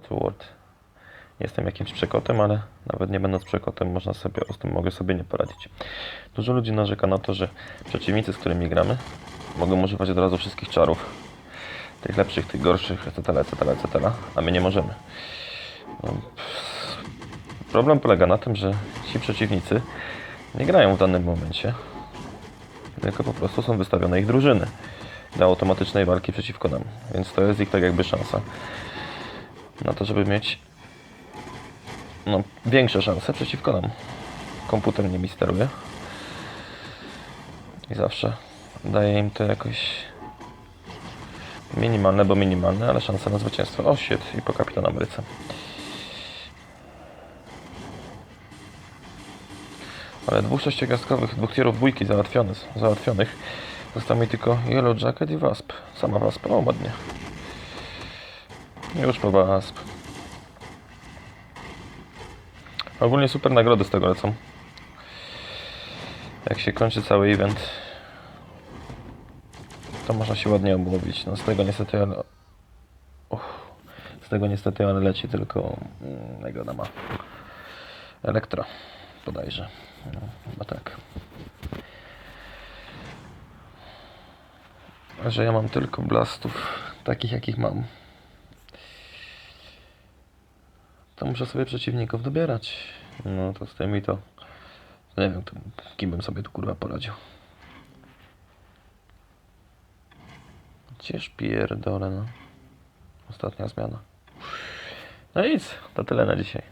Password. Jestem jakimś przekotem, ale nawet nie będąc przekotem, można sobie, z tym mogę sobie nie poradzić. Dużo ludzi narzeka na to, że przeciwnicy, z którymi gramy, mogą używać od razu wszystkich czarów. Tych lepszych, tych gorszych, etc., etc., etc., a my nie możemy. No. Problem polega na tym, że ci przeciwnicy nie grają w danym momencie, tylko po prostu są wystawione ich drużyny do automatycznej walki przeciwko nam. Więc to jest ich tak jakby szansa na to, żeby mieć no, większe szanse przeciwko nam. Komputer nimi steruje i zawsze daje im to jakoś minimalne, bo minimalne, ale szanse na zwycięstwo. O shit, i po kapitan Ameryce. Ale dwóch sześciogwiazdkowych, dwóch tierów dwójki załatwionych, załatwionych. Został mi tylko Yellow Jacket i Wasp. Sama Wasp, o ładnie. Już po Wasp. Ogólnie super nagrody z tego lecą. Jak się kończy cały event, to można się ładnie obłowić. No z tego niestety, ale... Uff, z tego niestety, ale leci tylko... mm, Jak ona ma? Elektro, bodajże. No, chyba tak. Że ja mam tylko blastów, takich jakich mam. To muszę sobie przeciwników dobierać. No to z tymi to... Nie wiem, to kim bym sobie tu kurwa poradził. Gdzież pierdolę, no. Ostatnia zmiana. No nic, to tyle na dzisiaj.